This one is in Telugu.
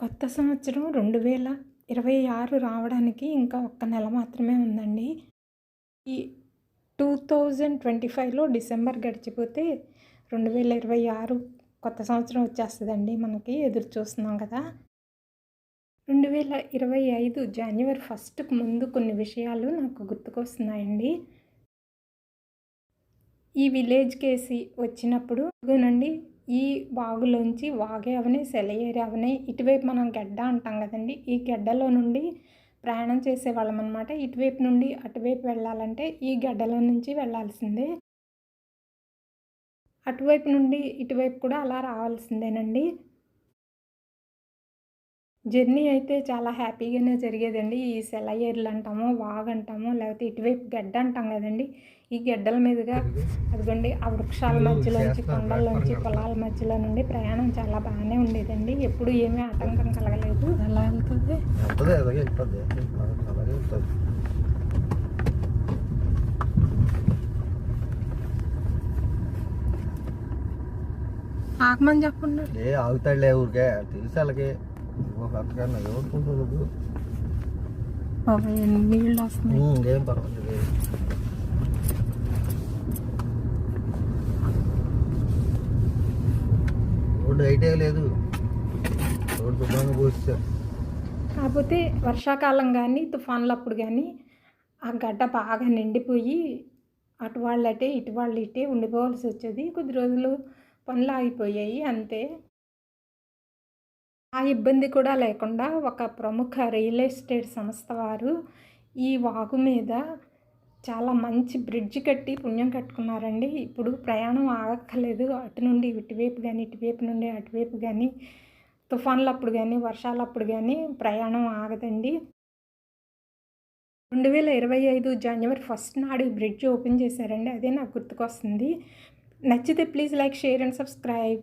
కొత్త సంవత్సరం రెండు వేల ఇరవై ఆరు రావడానికి ఇంకా ఒక్క నెల మాత్రమే ఉందండి. ఈ టూ థౌజండ్ ట్వంటీ ఫైవ్లో డిసెంబర్ గడిచిపోతే రెండు వేల ఇరవై ఆరు కొత్త సంవత్సరం వచ్చేస్తుందండి మనకి ఎదురు చూస్తున్నాం కదా. రెండు వేల ఇరవై ఐదు జనవరి ఫస్ట్కు ముందు కొన్ని విషయాలు నాకు గుర్తుకొస్తున్నాయండి. ఈ విలేజ్ కేసి వచ్చినప్పుడు ఇదిగోనండి ఈ వాగులోంచి వాగే అవని సెలయేరి అవని ఇటువైపు మనం గెడ్డ అంటాం కదండి. ఈ గెడ్డలో నుండి ప్రయాణం చేసేవాళ్ళం అనమాట ఇటువైపు నుండి అటువైపు వెళ్ళాలంటే ఈ గడ్డలో నుంచి వెళ్ళాల్సిందే. అటువైపు నుండి ఇటువైపు కూడా అలా రావాల్సిందేనండి. జర్నీ అయితే చాలా హ్యాపీగానే జరిగేదండి. ఈ సెలయేర్లు అంటాము వాగ్ అంటాము లేకపోతే ఇటువైపు గడ్డ అంటాం కదండి. ఈ గడ్డల మీదుగా అదిగోండి ఆ వృక్షాల మధ్యలోంచి కొండల్లోంచి పొలాల మధ్యలో నుండి ప్రయాణం చాలా బాగానే ఉండేదండి. ఎప్పుడు ఏమీ ఆటంకం కలగలేదు. వెళ్తుంది. అలాగే వెళ్తుంది ఆగమని చెప్పండి. ఏ ఆగుతాడులే ఊరికే తెలుసు అలాగే నీళ్ళు వస్తున్నాయి? ఇంకేం పర్వాలేదు రోడ్డు హైటే లేదు రోడ్డు శుభ్రంగా పోస్తారు కాకపోతే వర్షాకాలం కానీ తుఫాన్లప్పుడు కానీ ఆ గడ్డ బాగా నిండిపోయి అటు వాళ్ళు అటే ఇటు వాళ్ళు ఇటే ఉండిపోవాల్సి వచ్చేది. కొద్ది రోజులు పనులు ఆగిపోయాయి అంతే. ఆ ఇబ్బంది కూడా లేకుండా ఒక ప్రముఖ రియల్ ఎస్టేట్ సంస్థ వారు ఈ వాగు మీద చాలా మంచి బ్రిడ్జ్ కట్టి పుణ్యం కట్టుకున్నారండి. ఇప్పుడు ప్రయాణం ఆగక్కర్లేదు. అటు నుండి ఇటువైపు కానీ ఇటువైపు నుండి అటువైపు కానీ తుఫాన్లప్పుడు కానీ వర్షాలప్పుడు కానీ ప్రయాణం ఆగదండి. రెండు వేల ఇరవై ఐదు జనవరి ఫస్ట్ నాడు ఈ బ్రిడ్జ్ ఓపెన్ చేశారండి. అదే నాకు గుర్తుకొస్తుంది. నచ్చితే please like share and subscribe.